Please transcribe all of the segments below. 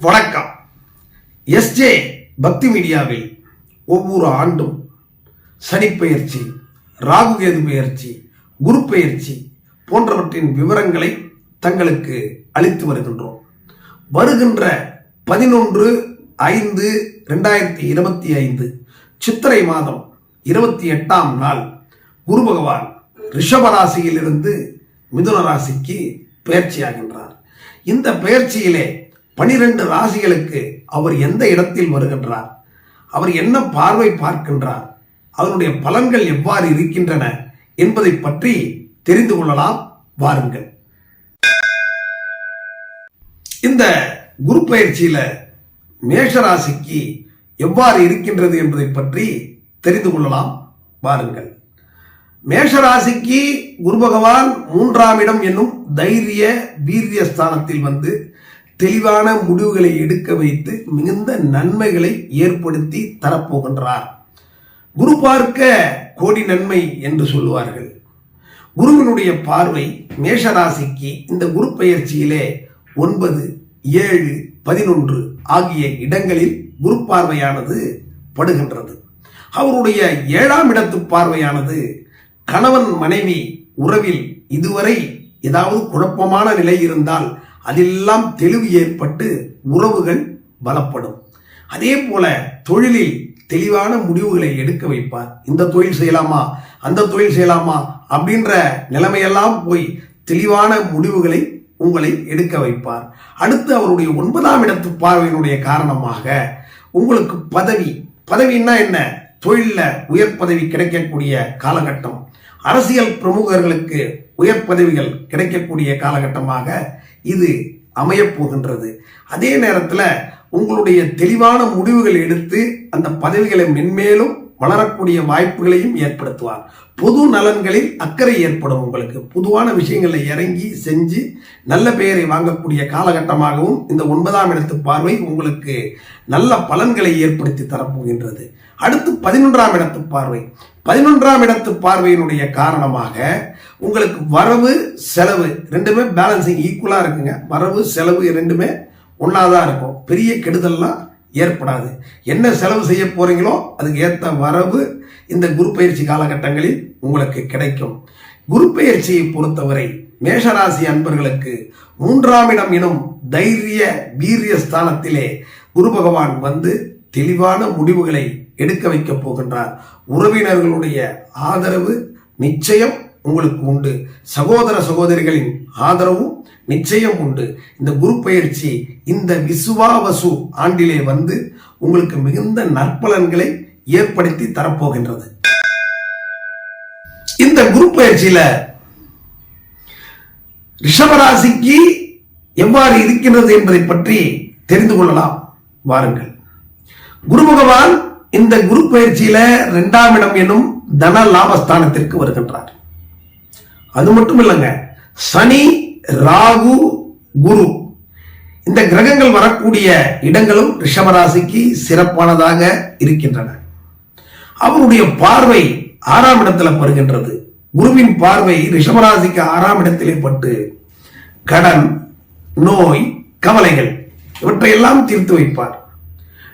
வணக்கம். எஸ்ஜே பக்தி மீடியாவில் ஒவ்வொரு ஆண்டும் சனிப்பெயர்ச்சி ராகுகேது பெயர்ச்சி குரு பெயர்ச்சி போன்றவற்றின் விவரங்களை தங்களுக்கு அளித்து வருகின்றோம். வருகின்ற பதினொன்று ஐந்து ரெண்டாயிரத்தி இருபத்தி ஐந்து சித்திரை மாதம் இருபத்தி எட்டாம் நாள் குரு பகவான் ரிஷபராசியிலிருந்து மிதுன ராசிக்கு பெயர்ச்சியாகின்றார் இந்த பெயர்ச்சியிலே பனிரெண்டு ராசிகளுக்கு அவர் எந்த இடத்தில் வருகின்றார்? அவர் என்ன பார்வை பார்க்கின்றார்? அவருடைய பலன்கள் எவ்வாறு இருக்கின்றன என்பதை பற்றி தெரிந்து கொள்ளலாம். வாருங்கள். இந்த குரு பயிற்சியில மேஷராசிக்கு எவ்வாறு இருக்கின்றது என்பதை பற்றி தெரிந்து கொள்ளலாம். வாருங்கள். மேஷராசிக்கு குரு பகவான் மூன்றாம் இடம் என்னும் தைரிய வீரிய ஸ்தானத்தில் வந்து தெளிவான முடிவுகளை எடுக்க வைத்து மிகுந்த நன்மைகளை ஏற்படுத்தி தரப்போகின்றார். குரு பார்க்க கோடி நன்மை என்று சொல்லுவார்கள். குருவினுடைய பார்வை மேஷராசிக்கு இந்த குரு பெயர்ச்சியிலே ஒன்பது ஏழு பதினொன்று ஆகிய இடங்களில் குரு பார்வையானது படுகின்றது. அவருடைய ஏழாம் இடத்து பார்வையானது கணவன் மனைவி உறவில் இதுவரை ஏதாவது குழப்பமான நிலை இருந்தால் அதெல்லாம் தெளிவு ஏற்பட்டு உறவுகள் பலப்படும். அதே போல தொழிலில் தெளிவான முடிவுகளை எடுக்க வைப்பார். இந்த தொழில் செய்யலாமா? அந்த தொழில் செய்யலாமா? அப்படின்ற நிலைமையெல்லாம் போய் தெளிவான முடிவுகளை உங்களை எடுக்க வைப்பார். அடுத்து அவருடைய ஒன்பதாம் இடத்து பார்வையினுடைய காரணமாக உங்களுக்கு பதவி. பதவின்னா என்ன? தொழிலில் உயர் பதவி கிடைக்கக்கூடிய காலகட்டம். அரசியல் பிரமுகர்களுக்கு உயர் பதவிகள் கிடைக்கக்கூடிய காலகட்டமாக இது அமையப்போகின்றது. அதே நேரத்தில் உங்களுடைய தெளிவான முடிவுகள் எடுத்து அந்த பதவிகளை மென்மேலும் வளரக்கூடிய வாய்ப்புகளையும் ஏற்படுத்துவார். பொது நலன்களில் அக்கறை ஏற்படும் உங்களுக்கு. பொதுவான விஷயங்களை இறங்கி செஞ்சு நல்ல பெயரை வாங்கக்கூடிய காலகட்டமாகவும் இந்த ஒன்பதாம் இடத்து பார்வை உங்களுக்கு நல்ல பலன்களை ஏற்படுத்தி தரப்போகின்றது. அடுத்து பதினொன்றாம் இடத்து பார்வை. பதினொன்றாம் இடத்து பார்வையினுடைய காரணமாக உங்களுக்கு வரவு செலவு ரெண்டுமே பேலன்சிங் ஈக்குவலாக இருக்குங்க. வரவு செலவு ரெண்டுமே ஒன்றா தான் இருக்கும். பெரிய கெடுதல்லாம் ஏற்படாது. என்ன செலவு செய்ய போகிறீங்களோ அதுக்கு ஏற்ற வரவு இந்த குரு பயிற்சி காலகட்டங்களில் உங்களுக்கு கிடைக்கும். குரு பயிற்சியை பொறுத்தவரை மேஷராசி அன்பர்களுக்கு மூன்றாம் இடம் எனும் தைரிய வீரிய ஸ்தானத்திலே குரு பகவான் வந்து தெளிவான முடிவுகளை எடுக்க வைக்கப் போகின்றார். உறவினர்களுடைய ஆதரவு நிச்சயம் உங்களுக்கு உண்டு. சகோதர சகோதரிகளின் ஆதரவும் நிச்சயம் உண்டு. இந்த குரு பயிற்சி இந்த விசுவாவசு ஆண்டிலே வந்து உங்களுக்கு மிகுந்த நற்பலன்களை ஏற்படுத்தி தரப்போகின்றது. இந்த குரு பயிற்சியில ரிஷபராசிக்கு எவ்வாறு இருக்கின்றது என்பதை பற்றி தெரிந்து கொள்ளலாம். வாருங்கள். குரு பகவான் இந்த குரு பயிற்சியில இரண்டாம் இடம் எனும் தன லாபஸ்தானத்திற்கு வருகின்றார். அது மட்டும் இல்லைங்க. சனி ராகு குரு. இந்த கிரகங்கள் வரக்கூடிய இடங்களும் ரிஷபராசிக்கு சிறப்பானதாக இருக்கின்றன. அவருடைய பார்வை ஆறாம் இடத்துல வருகின்றது குருவின் பார்வை ரிஷபராசிக்கு ஆறாம் இடத்திலே பட்டு கடன் நோய் கவலைகள் இவற்றையெல்லாம் தீர்த்து வைப்பார்.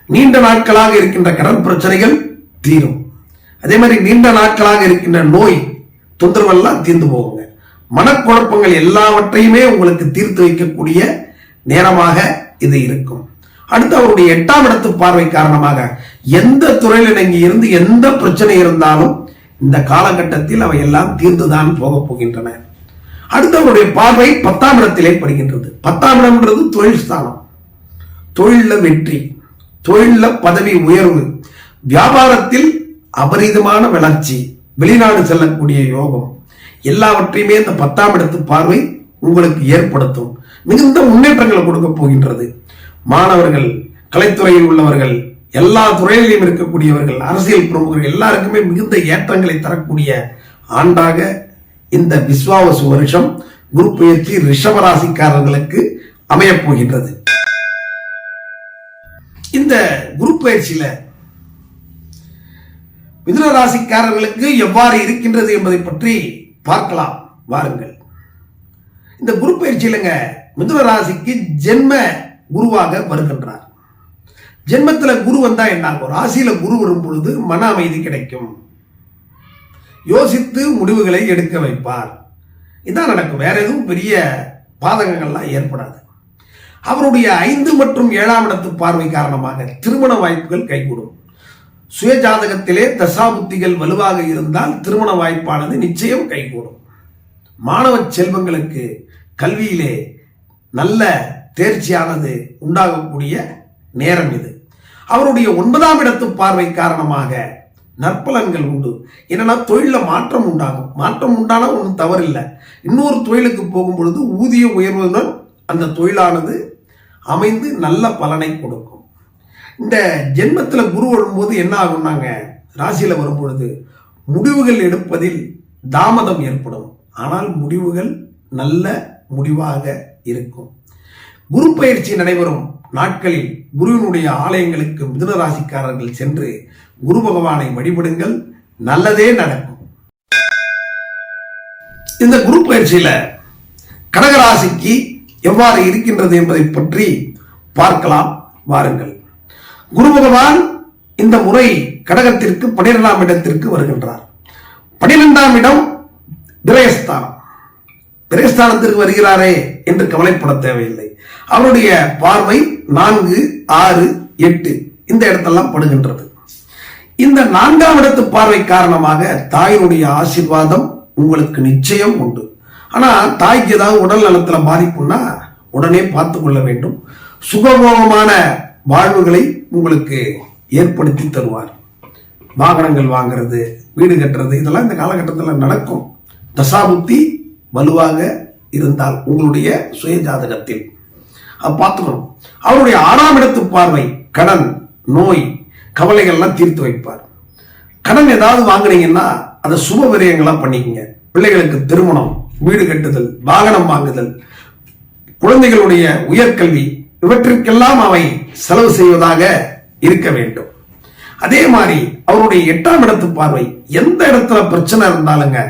நீண்ட நாட்களாக இருக்கின்ற கடன் பிரச்சனைகள் தீரும். அதே மாதிரி நீண்ட நாட்களாக இருக்கின்ற நோய் தொந்தரவெல்லாம் தீர்ந்து போகுங்க. மனக்குழப்பங்கள் எல்லாவற்றையுமே உங்களுக்கு தீர்த்து வைக்கக்கூடிய நேரமாக இது இருக்கும். அடுத்து அவருடைய எட்டாம் இடத்து பார்வை காரணமாக எந்த துறையில் நீங்க இருந்து எந்த பிரச்சனை இருந்தாலும் இந்த காலகட்டத்தில் அவை எல்லாம் தீர்ந்துதான் போக போகின்றன. அடுத்து அவருடைய பார்வை பத்தாம் இடத்திலே படுகின்றது. பத்தாம் இடம்ன்றது தொழில் ஸ்தானம். தொழில வெற்றி தொழில பதவி உயர்வு வியாபாரத்தில் அபரிதமான வளர்ச்சி வெளிநாடு செல்லக்கூடிய யோகம் எல்லாவற்றையுமே இந்த பத்தாம் இடத்து பார்வை உங்களுக்கு ஏற்படுத்தும். மிகுந்த முன்னேற்றங்களை கொடுக்க போகின்றது. மாணவர்கள் கலைத்துறையில் உள்ளவர்கள் எல்லா துறையிலையும் இருக்கக்கூடியவர்கள் அரசியல் பிரமுகர்கள் எல்லாருக்குமே மிகுந்த ஏற்றங்களை தரக்கூடிய ஆண்டாக இந்த விஸ்வாவசு வருஷம் குரு பயிற்சி ரிஷபராசிக்காரர்களுக்கு அமையப் போகின்றது. இந்த குரு பயிற்சியில மிதுன ராசிக்காரர்களுக்கு எவ்வாறு இருக்கின்றது என்பதை பற்றி பார்க்கலாம். வாருங்கள். இந்த குரு பயிற்சியிலங்க மிதுன ராசிக்கு ஜென்ம குருவாக வருகின்றார். ஜென்மத்தில் குரு வந்தா என்ன ராசியில குரு வரும் பொழுது மன அமைதி கிடைக்கும். யோசித்து முடிவுகளை எடுக்க வைப்பார். இதான் நடக்கும். வேற எதுவும் பெரிய பாதகங்கள்லாம் ஏற்படாது. அவருடைய ஐந்து மற்றும் ஏழாம் இடத்து பார்வை காரணமாக திருமண வாய்ப்புகள் கைகூடும். சுயஜாதகத்திலே தசாபுத்திகள் வலுவாக இருந்தால் திருமண வாய்ப்பானது நிச்சயம் கைகூடும். மாணவ செல்வங்களுக்கு கல்வியிலே நல்ல தேர்ச்சியானது உண்டாகக்கூடிய நேரம் இது. அவருடைய ஒன்பதாம் இடத்து பார்வை காரணமாக நற்பலன்கள் உண்டு. என்னன்னா தொழிலில் மாற்றம் உண்டாகும். மாற்றம் உண்டான ஒன்றும் தவறில்லை. இன்னொரு தொழிலுக்கு போகும் பொழுது ஊதிய உயர்வுடன் அந்த தொழிலானது அமைந்து நல்ல பலனை கொடுக்கும். இந்த ஜென்மத்தில் குரு வரும்போது என்ன ஆகும்னாங்க? ராசியில் வரும்பொழுது முடிவுகள் எடுப்பதில் தாமதம் ஏற்படும். ஆனால் முடிவுகள் நல்ல முடிவாக இருக்கும். குரு பயிற்சி நடைபெறும் நாட்களில் குருவினுடைய ஆலயங்களுக்கு மிதுன ராசிக்காரர்கள் சென்று குரு பகவானை வழிபடுங்கள். நல்லதே நடக்கும். இந்த குரு பயிற்சியில கடகராசிக்கு எவ்வாறு இருக்கின்றது என்பதை பற்றி பார்க்கலாம். வாருங்கள். குரு பகவான் இந்த முறை கடகத்திற்கு பனிரெண்டாம் இடத்திற்கு வருகின்றார். பனிரெண்டாம் இடம் திரயஸ்தானம். திரயஸ்தானத்திற்கு வருகிறாரே என்று கவலைப்பட தேவையில்லை. அவருடைய பார்வை நான்கு ஆறு எட்டு இந்த இடத்தெல்லாம் படுகின்றது. இந்த நான்காம் இடத்து பார்வை காரணமாக தாயினுடைய ஆசீர்வாதம் உங்களுக்கு நிச்சயம் உண்டு. ஆனா தாய்க்கு ஏதாவது உடல் நலத்துல பாதிப்புன்னா உடனே பார்த்து கொள்ள வேண்டும். சுகபோகமான வாழ்வுகளை உங்களுக்கு ஏற்படுத்தி தருவார். வாகனங்கள் வாங்குறது வீடு கட்டுறது இதெல்லாம் இந்த காலகட்டத்தில் நடக்கும். தசாபுத்தி வலுவாக இருந்தால் உங்களுடைய சுய ஜாதகத்தில் பார்த்துக்கணும். அவருடைய ஆறாம் இடத்து பார்வை கடன் நோய் கவலைகள்லாம் தீர்த்து வைப்பார். கடன் ஏதாவது வாங்குனீங்கன்னா அதை சுப விரயங்களாக பண்ணிக்கங்க. பிள்ளைகளுக்கு திருமணம் வீடு கட்டுதல் வாகனம் வாங்குதல் குழந்தைகளுடைய உயர்கல்வி இவற்றிற்கெல்லாம் அவை செலவு செய்வதாக இருக்க வேண்டும். அதே மாதிரி அவருடைய எட்டாம் இடத்து பார்வை எந்த இடத்துல பிரச்சனை இருந்தாலுங்க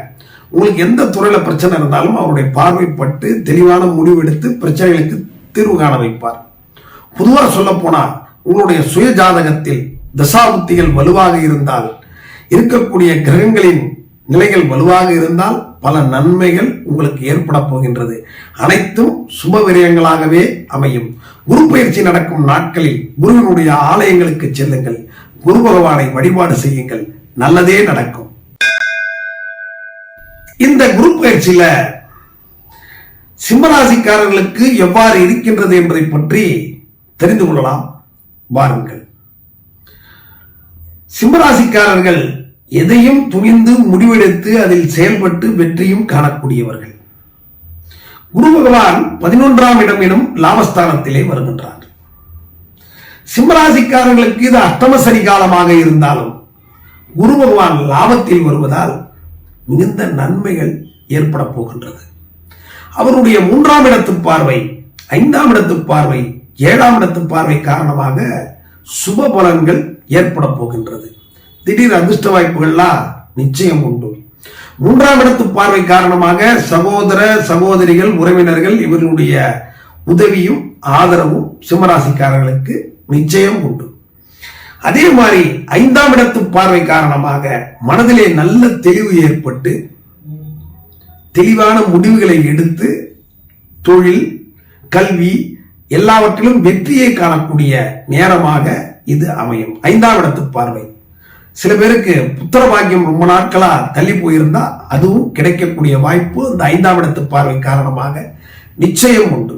உங்களுக்கு எந்த துறையில பிரச்சனை இருந்தாலும் அவருடைய பார்வைப்பட்டு தெளிவான முடிவெடுத்து பிரச்சனைகளுக்கு தீர்வு காண வைப்பார். பொதுவாக சொல்ல போனா உங்களுடைய சுய ஜாதகத்தில் தசாபுத்திகள் வலுவாக இருந்தால் இருக்கக்கூடிய கிரகங்களின் நிலைகள் வலுவாக இருந்தால் பல நன்மைகள் உங்களுக்கு ஏற்பட போகின்றது. அனைத்தும் சுப விரயங்களாகவே அமையும். குரு பயிற்சி நடக்கும் நாட்களில் குருவினுடைய ஆலயங்களுக்கு செல்லுங்கள். குரு பகவானை வழிபாடு செய்யுங்கள். நல்லதே நடக்கும். இந்த குரு பயிற்சியில சிம்மராசிக்காரர்களுக்கு எவ்வாறு இருக்கின்றது என்பதை பற்றி தெரிந்து கொள்ளலாம். வாருங்கள். சிம்மராசிக்காரர்கள் எதையும் துணிந்து முடிவெடுத்து அதில் செயல்பட்டு வெற்றியும் காணக்கூடியவர்கள். குரு பகவான் பதினொன்றாம் இடம் எனும் லாபஸ்தானத்திலே வருகின்றார். சிம்மராசிக்காரர்களுக்கு இது அஷ்டமசரி காலமாக இருந்தாலும் குரு பகவான் லாபத்தில் வருவதால் மிகுந்த நன்மைகள் ஏற்பட போகின்றது. அவருடைய மூன்றாம் இடத்து பார்வை ஐந்தாம் இடத்து பார்வை ஏழாம் இடத்து பார்வை காரணமாக சுப பலன்கள் ஏற்பட போகின்றது. திடீர் அதிர்ஷ்ட வாய்ப்புகள்லாம் நிச்சயம் உண்டு. மூன்றாம் இடத்து பார்வை காரணமாக சகோதர சகோதரிகள் உறவினர்கள் இவர்களுடைய உதவியும் ஆதரவும் சிம்மராசிக்காரர்களுக்கு நிச்சயம் உண்டு. அதே மாதிரி ஐந்தாம் இடத்து பார்வை காரணமாக மனதிலே நல்ல தெளிவு ஏற்பட்டு தெளிவான முடிவுகளை எடுத்து தொழில் கல்வி எல்லாவற்றிலும் வெற்றியை காணக்கூடிய நேரமாக இது அமையும். ஐந்தாம் இடத்து பார்வை. சில பேருக்கு புத்திர பாக்கியம் ரொம்ப நாட்களா தள்ளி போயிருந்தா அதுவும் கிடைக்கக்கூடிய வாய்ப்பு இந்த ஐந்தாம் இடத்து பார்வை காரணமாக நிச்சயம் உண்டு.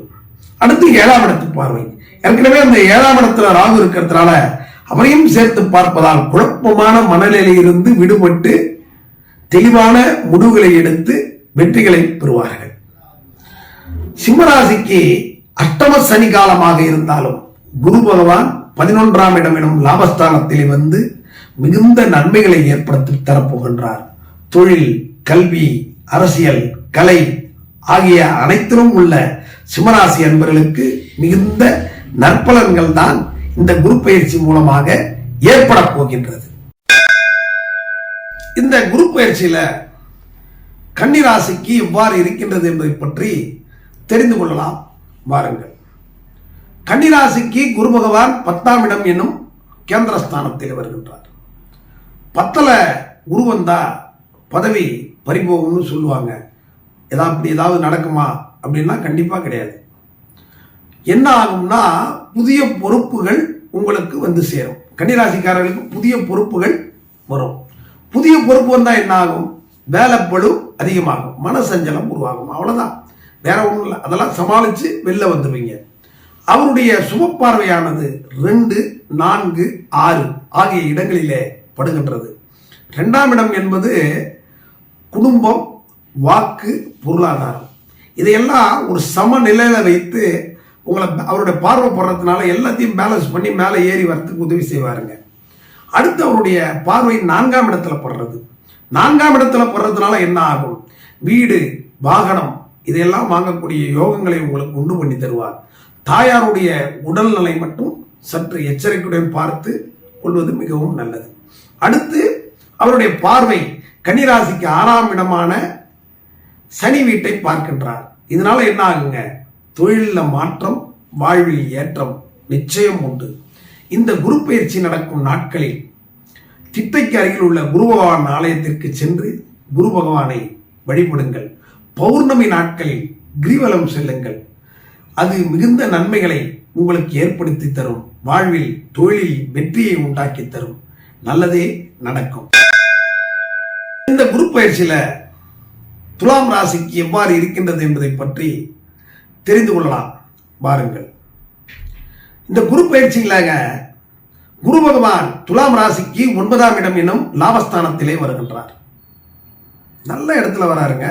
அடுத்து ஏழாம் இடத்து பார்வை. ஏற்கனவே அந்த ஏழாம் இடத்துல ராகு இருக்கிறதுனால அவரையும் சேர்த்து பார்ப்பதால் குழப்பமான மனநிலையிலிருந்து விடுபட்டு தெளிவான முடிவுகளை எடுத்து வெற்றிகளை பெறுவார்கள். சிம்மராசிக்கு அஷ்டம சனி காலமாக இருந்தாலும் குரு பகவான் பதினொன்றாம் இடம் எனும் லாபஸ்தானத்தில் வந்து மிகுந்த நன்மைகளை ஏற்படுத்தி தரப்போகின்றார். தொழில் கல்வி அரசியல் கலை ஆகிய அனைத்திலும் உள்ள சிம்மராசி அன்பர்களுக்கு மிகுந்த நற்பலன்கள் தான் இந்த குரு பயிற்சி மூலமாக ஏற்பட போகின்றது. இந்த குரு பயிற்சியில கன்னிராசிக்கு எவ்வாறு இருக்கின்றது என்பதை பற்றி தெரிந்து கொள்ளலாம். வாருங்கள். கன்னிராசிக்கு குரு பகவான் பத்தாம் இடம் என்னும் கேந்திரஸ்தானத்தில் வருகின்றார். பத்தலை உருவந்தா பதவி பறிபோகும்னு சொல்லுவாங்க. ஏதாவது அப்படி ஏதாவது நடக்குமா? அப்படின்னா கண்டிப்பாக கிடையாது. என்ன ஆகும்னா புதிய பொறுப்புகள் உங்களுக்கு வந்து சேரும். கன்னிராசிக்காரர்களுக்கு புதிய பொறுப்புகள் வரும். புதிய பொறுப்பு வந்தால் என்ன ஆகும்? வேலைப்பழு அதிகமாகும். மனசஞ்சலம் உருவாகும். அவ்வளோதான் வேற ஒன்றும் இல்லை. அதெல்லாம் சமாளித்து வெளில வந்துடுவீங்க அவருடைய சுபப்பார்வையானது ரெண்டு நான்கு ஆறு ஆகிய இடங்களிலே படுகின்றது. ரெண்டாம் இடம் என்பது குடும்பம் வாக்கு பொருளாதாரம். இதையெல்லாம் ஒரு சமநிலையில் வைத்து உங்களை அவருடைய பார்வை போடுறதுனால எல்லாத்தையும் பேலன்ஸ் பண்ணி மேலே ஏறி வரத்துக்கு உதவி செய்வாருங்க. அடுத்து அவருடைய பார்வை நான்காம் இடத்துல படுறது. நான்காம் இடத்துல படுறதுனால என்ன ஆகும்? வீடு வாகனம் இதையெல்லாம் வாங்கக்கூடிய யோகங்களை உங்களுக்கு உண்டு பண்ணி தருவார். தாயாருடைய உடல்நிலை மட்டும் சற்று எச்சரிக்கையுடன் பார்த்து கொள்வது மிகவும் நல்லது. அடுத்து அவருடைய பார்வை கன்னிராசிக்கு ஆறாம் இடமான சனி வீட்டை பார்க்கின்றார். இதனால என்ன ஆகுங்க? தொழிலில் மாற்றம் வாழ்வில் ஏற்றம் நிச்சயம் உண்டு. இந்த குரு பயிற்சி நடக்கும் நாட்களில் திட்டைக்கு அருகில் உள்ள குரு பகவான் ஆலயத்திற்கு சென்று குரு பகவானை வழிபடுங்கள். பௌர்ணமி நாட்களில் கிரிவலம் செல்லுங்கள். அது மிகுந்த நன்மைகளை உங்களுக்கு ஏற்படுத்தி தரும். வாழ்வில் தொழிலில் வெற்றியை உண்டாக்கி தரும். நல்லதே நடக்கும். இந்த குரு பயிற்சியில துலாம் ராசிக்கு எவ்வாறு இருக்கின்றது என்பதை பற்றி தெரிந்து கொள்ளலாம். பாருங்கள் இந்த குரு பயிற்சியிலாக குரு பகவான் துலாம் ராசிக்கு ஒன்பதாம் இடம் எனும் லாபஸ்தானத்திலே வருகின்றார். நல்ல இடத்துல வராருங்க.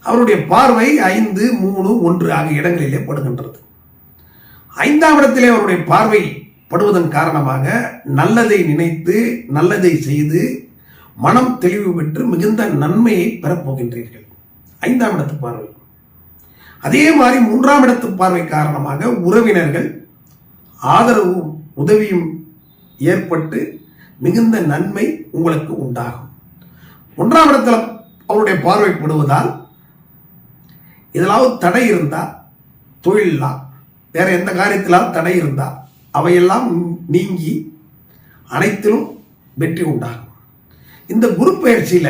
அவருடைய பார்வை ஐந்து மூணு ஒன்று ஆகிய இடங்களிலே படுகின்றது. ஐந்தாம் இடத்திலே அவருடைய பார்வை படுவதன் காரணமாக நல்லதை நினைத்து நல்லதை செய்து மனம் தெளிவு பெற்று மிகுந்த நன்மையை பெறப்போகின்றீர்கள் ஐந்தாம் இடத்து பார்வை. அதே மாதிரி மூன்றாம் இடத்து பார்வை காரணமாக உறவினர்கள் ஆதரவும் உதவியும் ஏற்பட்டு மிகுந்த நன்மை உங்களுக்கு உண்டாகும். ஒன்றாம் இடத்துல அவருடைய பார்வைப்படுவதால் இதெல்லாம் தடை இருந்தால் தொழிலாம் வேற எந்த காரியத்திலாவது தடை இருந்தால் அவையெல்லாம் நீங்கி அனைத்திலும் வெற்றி உண்டாகும். இந்த குரு பயிற்சியில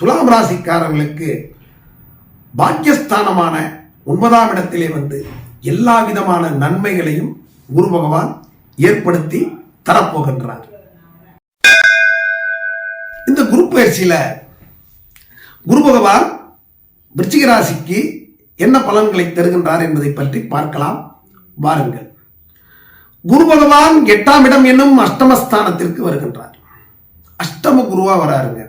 துலாம் ராசிக்காரர்களுக்கு பாக்கியஸ்தானமான ஒன்பதாம் இடத்திலே வந்து எல்லா விதமான நன்மைகளையும் குரு பகவான் ஏற்படுத்தி தரப்போகின்றார். இந்த குரு பயிற்சியில குரு பகவான் விருச்சிக ராசிக்கு என்ன பலன்களை தருகின்றார் என்பதை பற்றி பார்க்கலாம். வாருங்கள். குரு பகவான் எட்டாம் இடம் என்னும் அஷ்டமஸ்தானத்திற்கு வருகின்றார். அஷ்டம குருவா வராருங்க.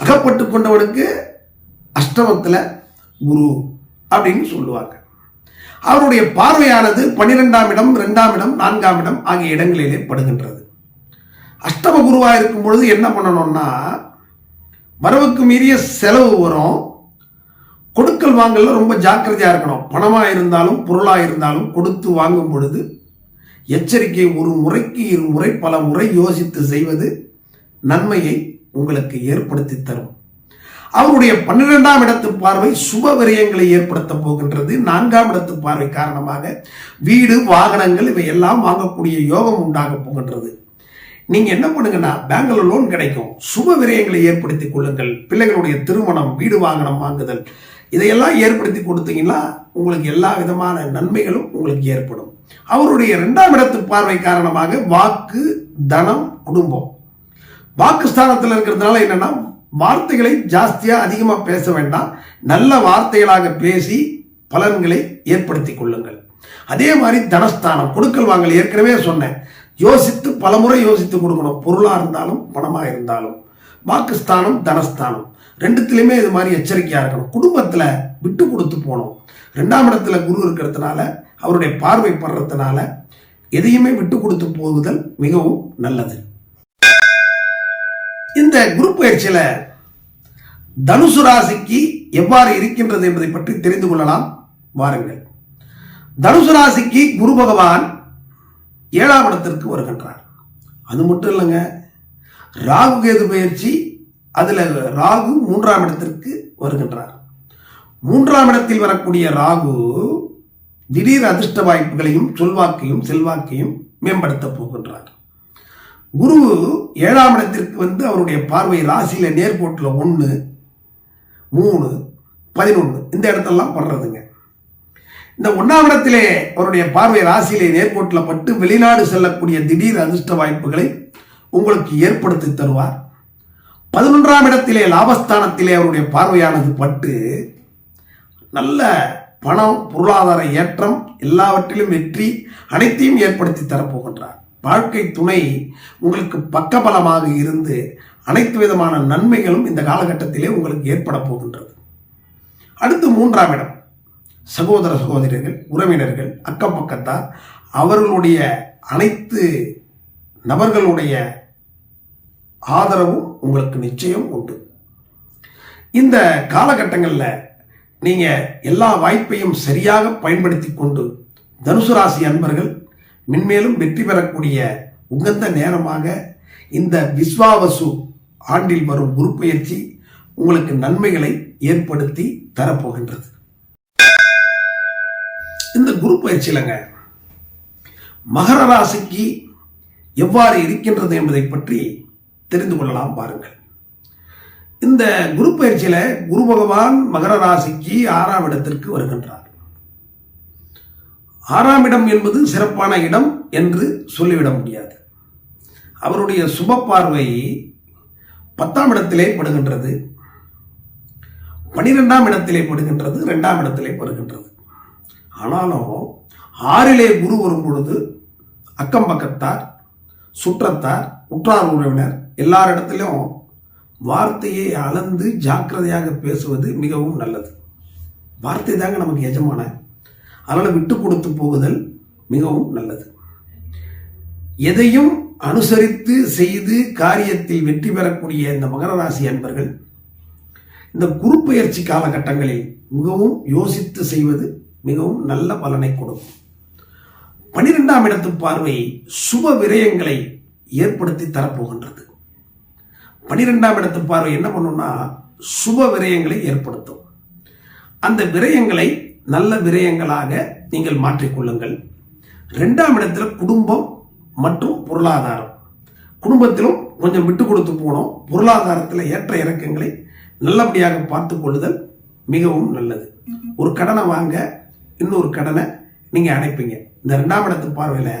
அகப்பட்டு கொண்டவனுக்கு அஷ்டமத்தில் குரு அப்படின்னு சொல்லுவாங்க. அவருடைய பார்வையானது பனிரெண்டாம் இடம் ரெண்டாம் இடம் நான்காம் இடம் ஆகிய இடங்களிலே படுகின்றது. அஷ்டம குருவாக இருக்கும் பொழுது என்ன பண்ணணும்னா வரவுக்கு மீறிய செலவு வரும். கொடுக்கல் வாங்கல ரொம்ப ஜாக்கிரதையாக இருக்கணும். பணமாக இருந்தாலும் பொருளாக இருந்தாலும் கொடுத்து வாங்கும் பொழுது எச்சரிக்கை ஒரு முறைக்கு இரு முறை பல முறை யோசித்து செய்வது நன்மையை உங்களுக்கு ஏற்படுத்தி தரும். அவருடைய பன்னிரெண்டாம் இடத்து பார்வை சுப விரயங்களை ஏற்படுத்த போகின்றது. நான்காம் இடத்து பார்வை காரணமாக வீடு வாகனங்கள் இவை எல்லாம் வாங்கக்கூடிய யோகம் உண்டாக போகின்றது. நீங்க என்ன பண்ணுங்கன்னா பேங்க்ல லோன் கிடைக்கும். சுப விரயங்களை ஏற்படுத்தி கொள்ளுங்கள். பிள்ளைகளுடைய திருமணம் வீடு வாகனம் வாங்குதல் இதையெல்லாம் ஏற்படுத்தி கொடுத்தீங்கன்னா உங்களுக்கு எல்லா விதமான நன்மைகளும் உங்களுக்கு ஏற்படும். அவருடைய இரண்டாம் இடத்து பார்வை காரணமாக வாக்கு தனம் குடும்பம். வாக்கு ஸ்தானத்தில் இருக்கிறதுனால என்னன்னா வார்த்தைகளை ஜாஸ்தியா அதிகமா பேச வேண்டாம். நல்ல வார்த்தைகளாக பேசி பலன்களை ஏற்படுத்திக் கொள்ளுங்கள். அதே மாதிரி தனஸ்தானம் கொடுக்கல் வாங்கல் ஏற்கனவே சொன்னேன். யோசித்து பலமுறை யோசித்து கொடுக்கணும். பொருளா இருந்தாலும் பணமா இருந்தாலும். வாக்குஸ்தானம் தனஸ்தானம். ரெண்டுத்திலுமே இது மாதிரி எச்சரிக்கையா இருக்கணும். குடும்பத்துல விட்டு கொடுத்து போகணும். ரெண்டாம் இடத்துல குரு இருக்கிறதுனால அவருடைய பார்வை படுறதுனால எதையுமே விட்டு கொடுத்து போகுதல் மிகவும் நல்லது. இந்த குரு பயிற்சியில தனுசு ராசிக்கு எவ்வாறு இருக்கின்றது என்பதை பற்றி தெரிந்து கொள்ளலாம். வாருங்கள். தனுசு ராசிக்கு குரு பகவான் ஏழாம் இடத்திற்கு வருகின்றார். அது மட்டும் இல்லைங்க ராகு கேது பயிற்சி அதுல ராகு மூன்றாம் இடத்திற்கு வருகின்றார். மூன்றாம் இடத்தில் வரக்கூடிய ராகு திடீர் அதிர்ஷ்ட வாய்ப்புகளையும் சொல்வாக்கையும் செல்வாக்கையும் மேம்படுத்த போகின்றார். குரு ஏழாம் இடத்திற்கு வந்து அவருடைய பார்வை ராசியில் நேர்கோட்டில் ஒன்று மூணு பதினொன்று இந்த இடத்தெல்லாம் படுறதுங்க. இந்த ஒன்றாம் இடத்திலே அவருடைய பார்வை ராசியிலே நேர்கோட்டில் பட்டு வெளிநாடு செல்லக்கூடிய திடீர் அதிர்ஷ்ட வாய்ப்புகளை உங்களுக்கு ஏற்படுத்தி தருவார். பதினொன்றாம் இடத்திலே லாபஸ்தானத்திலே அவருடைய பார்வையானது பட்டு நல்ல பணம் பொருளாதார ஏற்றம் எல்லாவற்றிலும் வெற்றி அனைத்தையும் ஏற்படுத்தி தரப்போகின்றார். வாழ்க்கை துணை உங்களுக்கு பக்கபலமாக இருந்து அனைத்து விதமான நன்மைகளும் இந்த காலகட்டத்திலே உங்களுக்கு ஏற்பட போகின்றது. அடுத்து மூன்றாம் இடம். சகோதர சகோதரர்கள் உறவினர்கள் அக்கம் பக்கத்தார் அவர்களுடைய அனைத்து நபர்களுடைய ஆதரவும் உங்களுக்கு நிச்சயம் உண்டு. இந்த காலகட்டங்களில் நீங்க எல்லா வாய்ப்பையும் சரியாக பயன்படுத்தி கொண்டு தனுசு ராசி அன்பர்கள் மென்மேலும் வெற்றி பெறக்கூடிய உகந்த நேரமாக இந்த விஸ்வாவசு ஆண்டில் வரும் குரு பயிற்சி உங்களுக்கு நன்மைகளை ஏற்படுத்தி தரப்போகின்றது. இந்த குரு பயிற்சியிலங்க மகர ராசிக்கு எவ்வாறு இருக்கின்றது என்பதை பற்றி தெரிந்து கொள்ளலாம் பாருங்கள். இந்த குரு பயிற்சியில குரு பகவான் மகர ராசிக்கு ஆறாம் இடத்திற்கு வருகின்றார். ஆறாம் இடம் என்பது சிறப்பான இடம் என்று சொல்லிவிட முடியாது. அவருடைய சுப பார்வை பத்தாம் இடத்திலே படுகின்றது. பனிரெண்டாம் இடத்திலே படுகின்றது ரெண்டாம் இடத்திலே படுகின்றது. ஆனாலும் ஆறிலே குரு வரும் பொழுது அக்கம் பக்கத்தார் சுற்றத்தார் உற்றார் உறவினர் எல்லாரிடத்திலும் வார்த்தையை அளந்து ஜாக்கிரதையாக பேசுவது மிகவும் நல்லது. வார்த்தை தாங்க நமக்கு எஜமான. அதனால் விட்டு கொடுத்து போகுதல் மிகவும் நல்லது. எதையும் அனுசரித்து செய்து காரியத்தில் வெற்றி பெறக்கூடிய இந்த மகர ராசி அன்பர்கள் இந்த குரு பயிற்சி காலகட்டங்களில் மிகவும் யோசித்து செய்வது மிகவும் நல்ல பலனை கொடுக்கும். பனிரெண்டாம் இடத்து பார்வை சுப விரயங்களை ஏற்படுத்தி தரப்போகின்றது. பனிரெண்டாம் இடத்து பார்வை என்ன பண்ணும்னா சுப விரயங்களை ஏற்படுத்தும். அந்த விரயங்களை நல்ல விரயங்களாக நீங்கள் மாற்றிக்கொள்ளுங்கள் ரெண்டாம் இடத்துல குடும்பம் மற்றும் பொருளாதாரம். குடும்பத்திலும் கொஞ்சம் விட்டு கொடுத்து போனோம். பொருளாதாரத்தில் ஏற்ற இறக்கங்களை நல்லபடியாக பார்த்து கொள்ளுதல் மிகவும் நல்லது. ஒரு கடனை வாங்க இன்னொரு கடனை நீங்கள் அடைப்பீங்க. இந்த ரெண்டாம் இடத்து பார்வையில்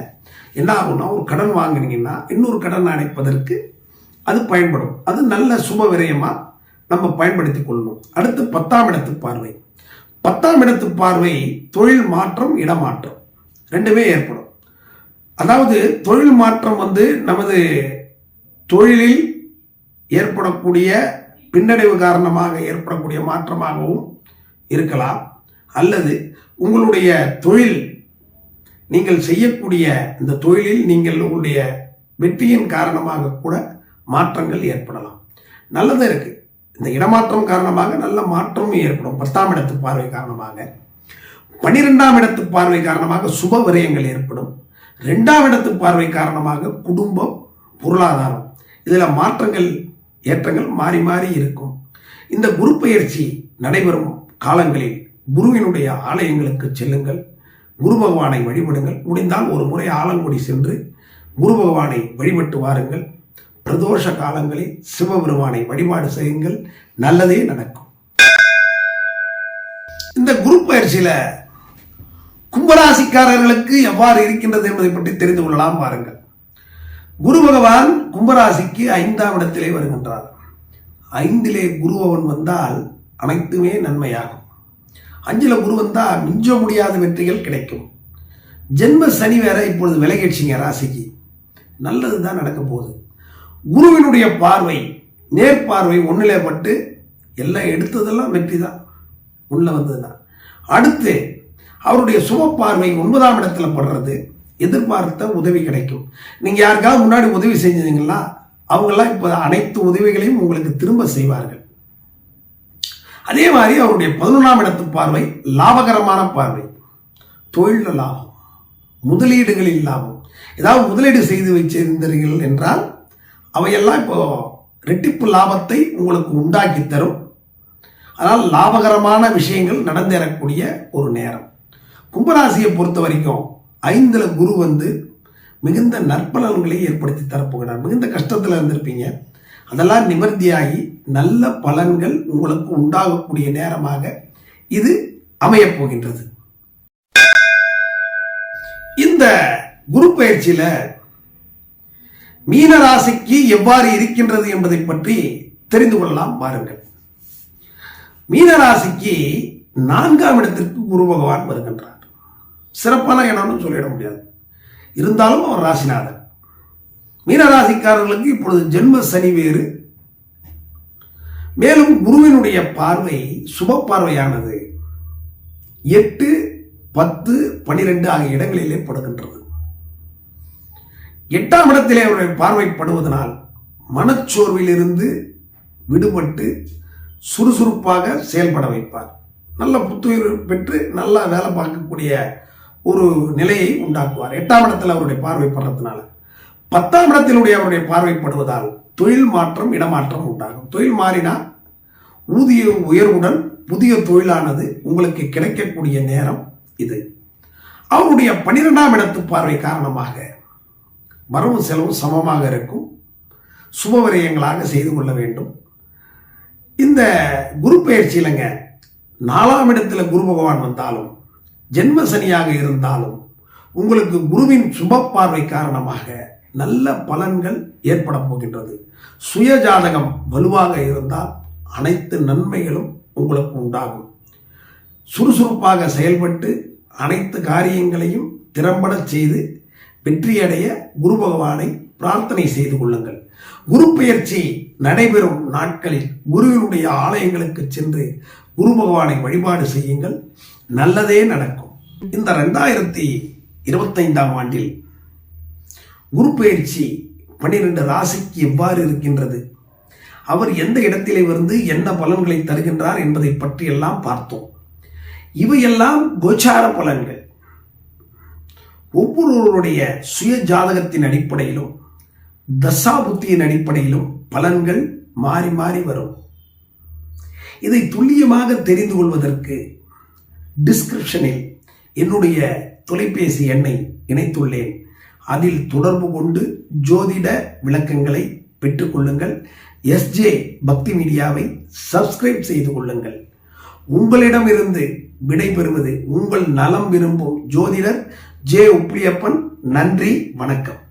என்ன ஆகும்னா ஒரு கடன் வாங்கினீங்கன்னா இன்னொரு கடன் அடைப்பதற்கு அது பயன்படும். அது நல்ல சுப விரயமாக நம்ம பயன்படுத்தி கொள்ளணும். அடுத்து பத்தாம் இடத்து பார்வை. பத்தாம் இடத்து பார்வை தொழில் மாற்றம் இடமாற்றம். ரெண்டுமே ஏற்படும். அதாவது தொழில் மாற்றம் வந்து நமது தொழிலில் ஏற்படக்கூடிய பின்னடைவு காரணமாக ஏற்படக்கூடிய மாற்றமாகவும் இருக்கலாம். அல்லது உங்களுடைய தொழில் நீங்கள் செய்யக்கூடிய இந்த தொழிலில் நீங்கள் உங்களுடைய வெற்றியின் காரணமாக கூட மாற்றங்கள் ஏற்படலாம். நல்லதும் இருக்குது இந்த இடமாற்றம் காரணமாக நல்ல மாற்றமும் ஏற்படும். பத்தாம் இடத்து பார்வை காரணமாக. பனிரெண்டாம் இடத்து பார்வை காரணமாக சுப விரயங்கள் ஏற்படும். ரெண்டாம் இடத்து பார்வை காரணமாக குடும்பம் பொருளாதாரம். இதில் மாற்றங்கள் ஏற்றங்கள் மாறி மாறி இருக்கும். இந்த குரு பயிற்சி நடைபெறும் காலங்களில் குருவினுடைய ஆலயங்களுக்கு செல்லுங்கள். குரு பகவானை வழிபடுங்கள். முடிந்தால் ஒரு முறை ஆலங்குடி சென்று குரு பகவானை வழிபட்டு வாருங்கள். பிரதோஷ காலங்களில் சிவபெருமானை வழிபாடு செய்யுங்கள். நல்லதே நடக்கும். இந்த குரு பயிற்சியில கும்பராசிக்காரர்களுக்கு எவ்வாறு இருக்கின்றது என்பதை பற்றி தெரிந்து கொள்ளலாம் பாருங்கள். குரு பகவான் கும்பராசிக்கு ஐந்தாம் இடத்திலே வருகின்றார். ஐந்திலே குருபவன் வந்தால் அனைத்துமே நன்மையாகும். அஞ்சில குரு வந்தால் மிஞ்ச முடியாத வெற்றிகள் கிடைக்கும். ஜென்ம சனி வேற இப்பொழுது விலகிடுச்சிங்க ராசிக்கு. நல்லது தான் நடக்க போகுது குருவினுடைய பார்வை நேர்பார்வை ஒன்றிலே பட்டு எல்லாம் எடுத்ததெல்லாம் வெற்றி தான். உள்ள வந்ததுதான். அடுத்து அவருடைய சுப பார்வை ஒன்பதாம் இடத்துல படுறது. எதிர்பார்த்த உதவி கிடைக்கும். நீங்கள் யாருக்காவது முன்னாடி உதவி செஞ்சீங்களா அவங்கெல்லாம் இப்போ அனைத்து உதவிகளையும் உங்களுக்கு திரும்ப செய்வார்கள். அதே மாதிரி அவருடைய பதினொன்றாம் இடத்து பார்வை லாபகரமான பார்வை. தொழில் லாபம். முதலீடுகளில் லாபம். ஏதாவது முதலீடு செய்து வச்சிருந்தீர்கள் என்றால் அவையெல்லாம் இப்போ ரெட்டிப்பு லாபத்தை உங்களுக்கு உண்டாக்கி தரும். அதனால் லாபகரமான விஷயங்கள் நடந்தேறக்கூடிய ஒரு நேரம். கும்பராசியை பொறுத்த வரைக்கும் ஐந்தில் குரு வந்து மிகுந்த நற்பலன்களை ஏற்படுத்தி தரப்போகிறார். மிகுந்த கஷ்டத்தில் இருந்திருப்பீங்க. அதெல்லாம் நிவர்த்தியாகி நல்ல பலன்கள் உங்களுக்கு உண்டாகக்கூடிய நேரமாக இது அமையப்போகின்றது இந்த குரு பயிற்சியில் மீன ராசிக்கு எவ்வாறு இருக்கின்றது என்பதை பற்றி தெரிந்து கொள்ளலாம் பாருங்கள் மீன ராசிக்கு நான்காம் இடத்திற்கு குரு பகவான் வருகின்றார். சிறப்பான இடம்னு சொல்லிட முடியாது. இருந்தாலும் அவர் ராசிநாதன். மீனராசிக்காரர்களுக்கு இப்பொழுது ஜென்ம சனி வேறு. மேலும் குருவினுடைய பார்வை சுப பார்வையானது. எட்டு பத்து பனிரெண்டு ஆகிய இடங்களிலே படுகின்றது. எட்டாம் இடத்திலே அவருடைய பார்வைப்படுவதனால் மனச்சோர்விலிருந்து விடுபட்டு சுறுசுறுப்பாக செயல்பட வைப்பார். நல்ல புத்துயிர் பெற்று நல்லா வேலை பார்க்கக்கூடிய ஒரு நிலையை உண்டாக்குவார். எட்டாம் இடத்தில் அவருடைய பார்வைப்படுறதுனால. பத்தாம் இடத்தினுடைய அவருடைய பார்வைப்படுவதால் தொழில் மாற்றம் இடமாற்றம் உண்டாகும். தொழில் மாறினா ஊதிய உயர்வுடன் புதிய தொழிலானது உங்களுக்கு கிடைக்கக்கூடிய நேரம் இது. அவருடைய பனிரெண்டாம் இடத்து பார்வை காரணமாக வரவு செலவு சமமாக இருக்கும். சுப விரயங்களாக செய்து கொள்ள வேண்டும். இந்த குரு பயிற்சியிலங்க நாலாம் இடத்துல குரு பகவான் வந்தாலும் ஜென்ம சனியாக இருந்தாலும் உங்களுக்கு குருவின் சுப பார்வை காரணமாக நல்ல பலன்கள் ஏற்பட போகின்றது. சுய ஜாதகம் வலுவாக இருந்தால் அனைத்து நன்மைகளும் உங்களுக்கு உண்டாகும். சுறுசுறுப்பாக செயல்பட்டு அனைத்து காரியங்களையும் திறம்பட செய்து வெற்றியடைய குரு பகவானை பிரார்த்தனை செய்து கொள்ளுங்கள். குரு பெயர்ச்சி நடைபெறும் நாட்களில் குருவினுடைய ஆலயங்களுக்கு சென்று குரு பகவானை வழிபாடு செய்யுங்கள். நல்லதே நடக்கும். இந்த ரெண்டாயிரத்தி இருபத்தைந்தாம் ஆண்டில் குரு பெயர்ச்சி பன்னிரண்டு ராசிக்கு எவ்வாறு இருக்கின்றது? அவர் எந்த இடத்திலே வந்து என்ன பலன்களை தருகின்றார் என்பதை பற்றியெல்லாம் பார்த்தோம். இவையெல்லாம் கோச்சார பலன்கள். ஒவ்வொருவருடைய சுய ஜாதகத்தின் அடிப்படையிலும் தசா புத்தியின் அடிப்படையிலும் பலன்கள் மாறி மாறி வரும். இதை துல்லியமாக தெரிந்து கொள்வதற்கு டிஸ்கிரிப்ஷனில் என்னுடைய தொலைபேசி எண்ணை இணைத்துள்ளேன். அதில் தொடர்பு கொண்டு ஜோதிட விளக்கங்களை பெற்றுக்கொள்ளுங்கள் எஸ்ஜே பக்தி மீடியாவை சப்ஸ்கிரைப் செய்து கொள்ளுங்கள். உங்களிடமிருந்து விடைபெறுவது உங்கள் நலம் விரும்பும் ஜோதிடர் ஜே உப்பிலியப்பன் நன்றி வணக்கம்.